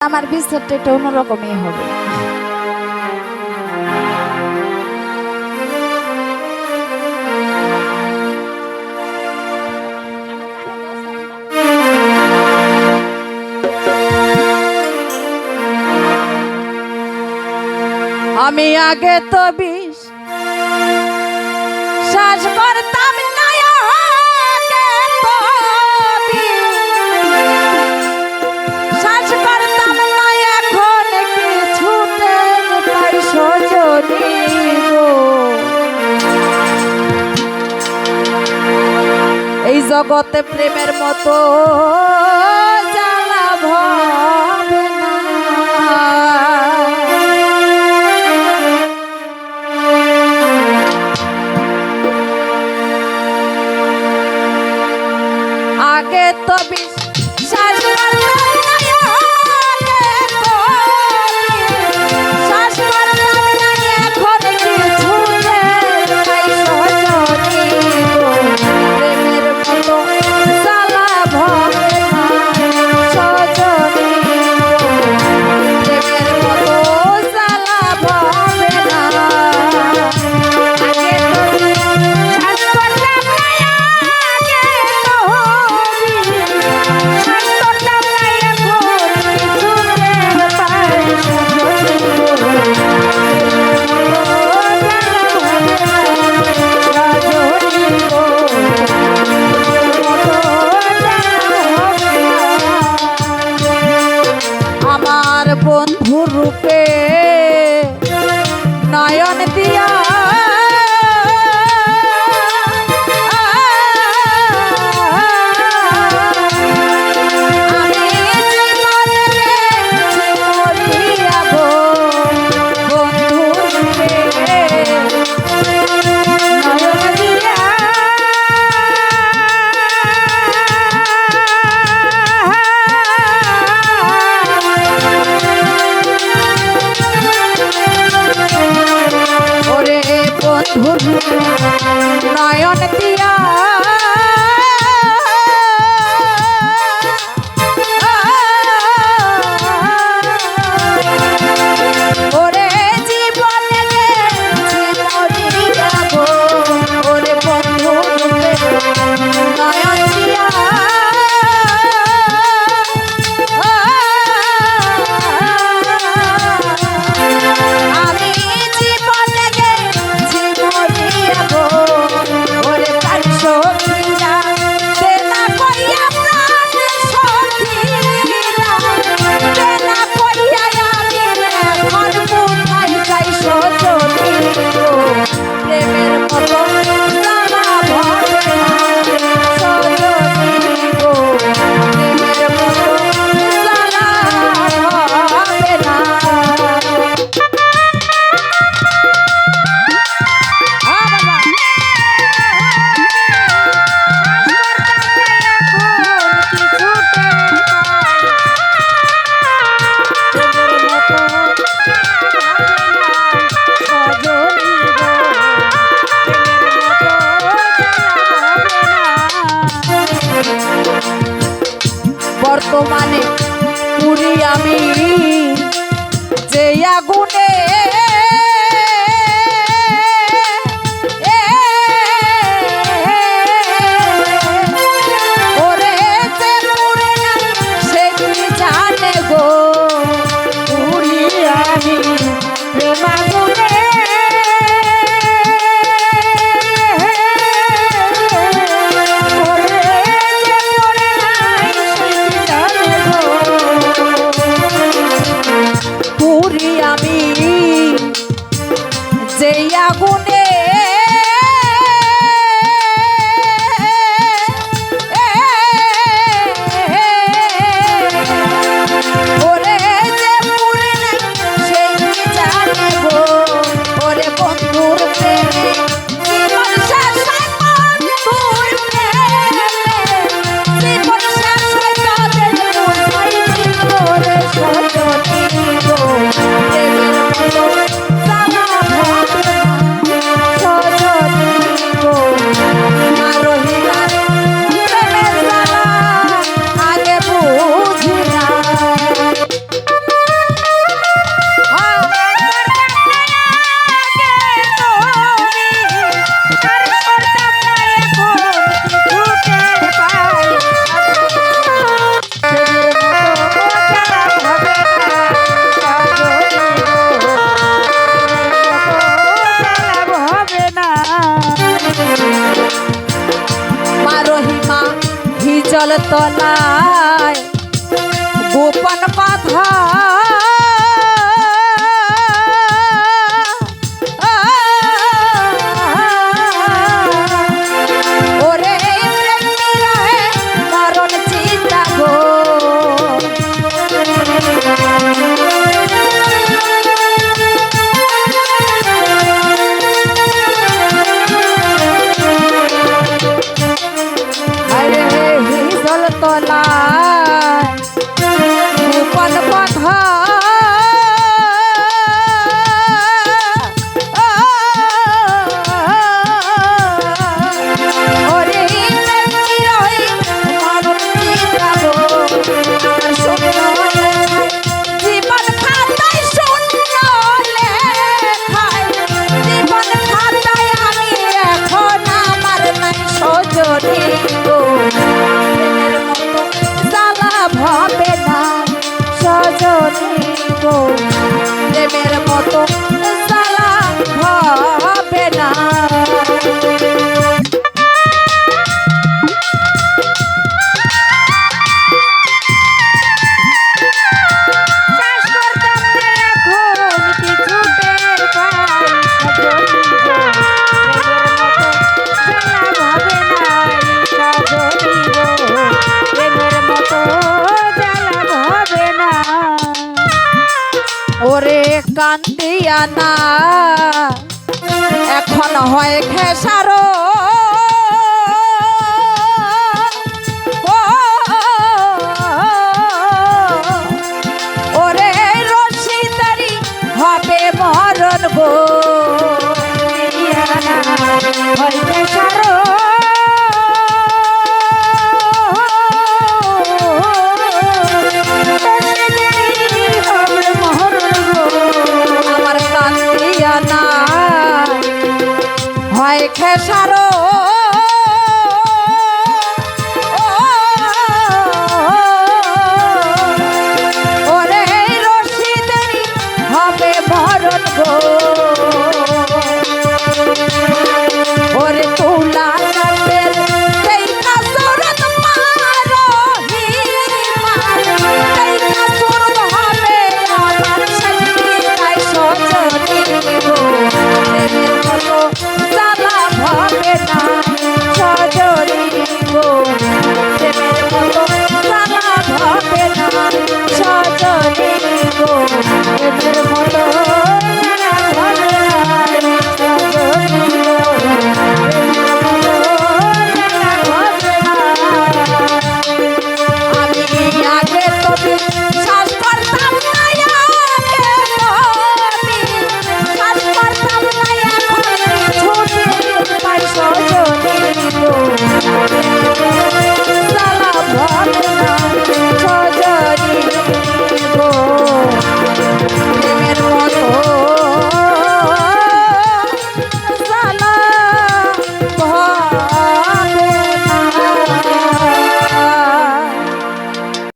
আমার বিচ্ছেদটা একটা অন্যরকমই হবে। আমি আগে তো বিষ শ্বাস করতাম জগতে প্রেমের মতো জ্বালা ভবে আগে তো ভগবানে পুরি আমি তলায় গোপন বাধা মতো প্রেমের মতো। ওরে কান্দিয়া না। এখন হয় খেসার। ওরে রশিদারি হবে মরণ গো। দেখে